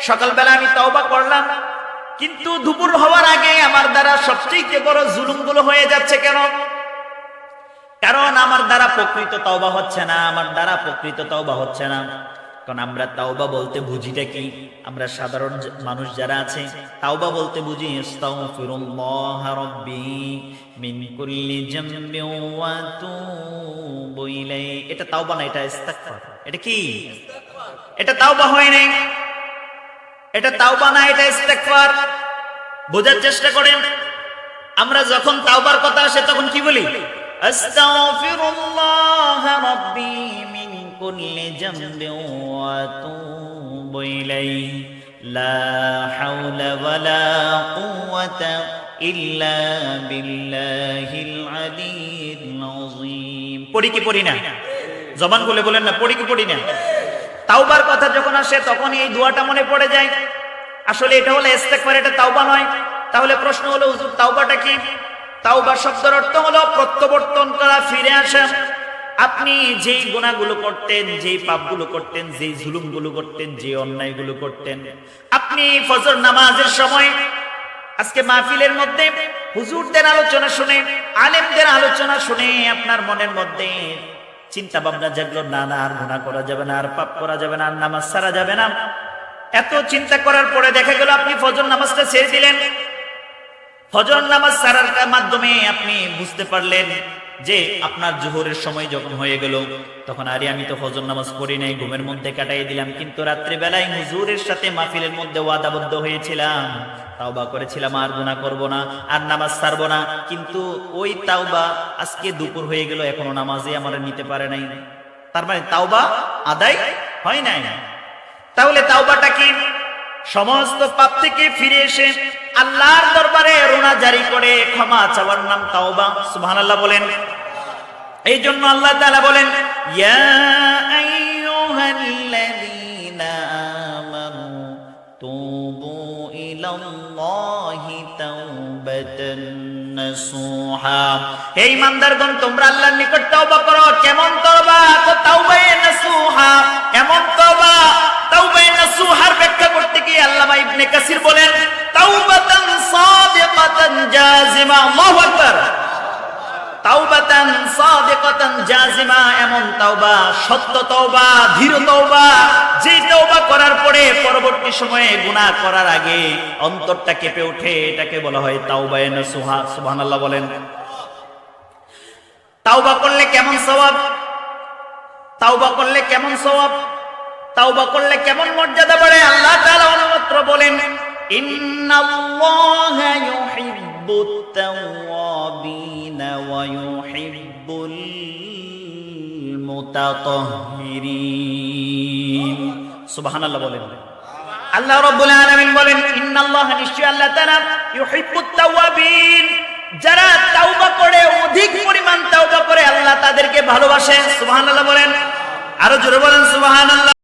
সকালবেলা আমি তওবা করলাম। কিন্তু দুপুর হওয়ার আগে আমার দ্বারা সবচেয়ে বড় জুলুমগুলো হয়ে যাচ্ছে কেন? কারণ আমার দ্বারা প্রকৃত তওবা হচ্ছে না, আমার দ্বারা প্রকৃত তওবা হচ্ছে না। কারণ আমরা তাওবা বলতে বুঝিটা কি? আমরা সাধারণ মানুষ যারা আছে, তাওবা বলতে বুঝি আস্তাগফিরুল্লাহ রাব্বি মিন কুল্লি জামবি ওয়া এটা তাওবা না, এটা ইস্তিগফার। এটা কি? এটা তাওবা হয় নাই। এটা তাওবা না এটা ইস্তিগফার। বোঝার চেষ্টা করেন আমরা যখন তাওবার কথা আসে তখন কি বলি? আস্তাগফিরুল্লাহ রাব্বি মিন কুল্লি জামবি ওয়া আতুবু ইলাইহি। লা হাওলা ওয়ালা কুওয়াতা ইল্লা বিল্লাহিল আলিয়্যিল আযীম। পড়ি কি পড়ি না? জবান বলে বলেন না পড়ি কি পড়ি না? তাওবার কথা যখন আসে তখন এই দোয়াটা মনে পড়ে যায়। আসলে এটা হলো ইস্তেগফার এটা তাওবা নয়। তাহলে প্রশ্ন হলো, হুজুর, তাওবাটা কি? তাওবা শব্দের অর্থ হলো প্রত্যাবর্তন করা, ফিরে আসা। আপনি যেই গুণাগুলো করতেন, যেই পাপগুলো করতেন, যেই জুলুমগুলো করতেন যে অন্যায়গুলো করতেন, আপনি ফজর নামাজের সময়, আজকে মাহফিলের মধ্যে হুজুরদের আলোচনা শুনে, আলেমদের আলোচনা শুনে আপনার মনের মধ্যে চিন্তা ভাবনা জাগলো, না না, আর গুণা করা যাবে না, আর পাপ করা যাবে না, আর নামাজ সারা যাবে না। এত চিন্তা করার পরে দেখা গেল, আপনি ফজর নামাজটা ছেড়ে দিলেন। ফজর নামাজ সারার মাধ্যমে আপনি বুঝতে পারলেন যে আপনার জোহরের সময় যখন হয়ে গেল, তখন আরে আমি তো ফজর নামাজ পড়ি নাই, ঘুমের মধ্যে কাটাই দিলাম, কিন্তু রাত্রিবেলায় হুজুরের সাথে মাহফিলের মধ্যে ওয়াদাবদ্ধ হয়েছিলাম। তাওবা করেছিলাম, আর গুনাহ করব না, আর নামাজ ছাড়বো না। কিন্তু ওই তাওবা আজকে দুপুর হয়ে গেল, এখনও নামাজে আমার নিতে পারে নাই। তার মানে তাওবা আদায় হয় নাই। তাহলে তাওবাটা কি? সমস্ত পাপ থেকে ফিরে এসে আল্লাহর দরবারে রোনা জারি করে ক্ষমা চাওয়ার নাম তাওবা। সুবহানাল্লাহ বলেন। এই জন্য আল্লাহ তাআলা বলেন, ইয়া ইলাল্লাহি তাওবাতান নাসুহা। হে ইমানদারগণ, তোমরা আল্লাহর নিকট তওবা করো। কেমন তওবা? তো তাওবায়ে নাসুহা। এমন তওবা? তাওবায়ে নাসুহার ব্যাখ্যা করতে গিয়ে আল্লামা ইবনে কাসির বলেন, তাওবাতান সাদিকাতান জাজিমা। আল্লাহু আকবার। তাওবাতান সাদিকাতান জাজিমা, এমন তাওবা, সত্য তওবা, ধীর তওবা, যে তওবা পরবর্তী সময়ে গুনাহ করার আগে অন্তরটা কেঁপে ওঠে, এটাকে বলা হয় তাওবায়ে নাসুহা সুবহানাল্লাহ বলেন। তাওবা করলে কেমন সওয়াব? তাওবা করলে কেমন সওয়াব? তাওবা করলে কেমন মর্যাদা বাড়ে? আল্লাহ তাআলা অন্যত্র বলেন, ইন্নাল্লাহা ইউহিব্বুত তাওয়াবিনা ওয়া ইউহিব্বুল মুতাতাহহিরিন। সুবহানাল্লাহ বলেন। আল্লাহ রব্বুল আলামিন বলেন, ইন্নাল্লাহ নিশ্চয় আল্লাহ তাআলা ইউহিব্বুত তাওয়াবিন। যারা তাওবা করে, অধিক পরিমাণ তাওবা করে, আল্লাহ তাদেরকে ভালোবাসেন সুবহানাল্লাহ বলেন। আরও জোরে বলেন, সুবহানাল্লাহ।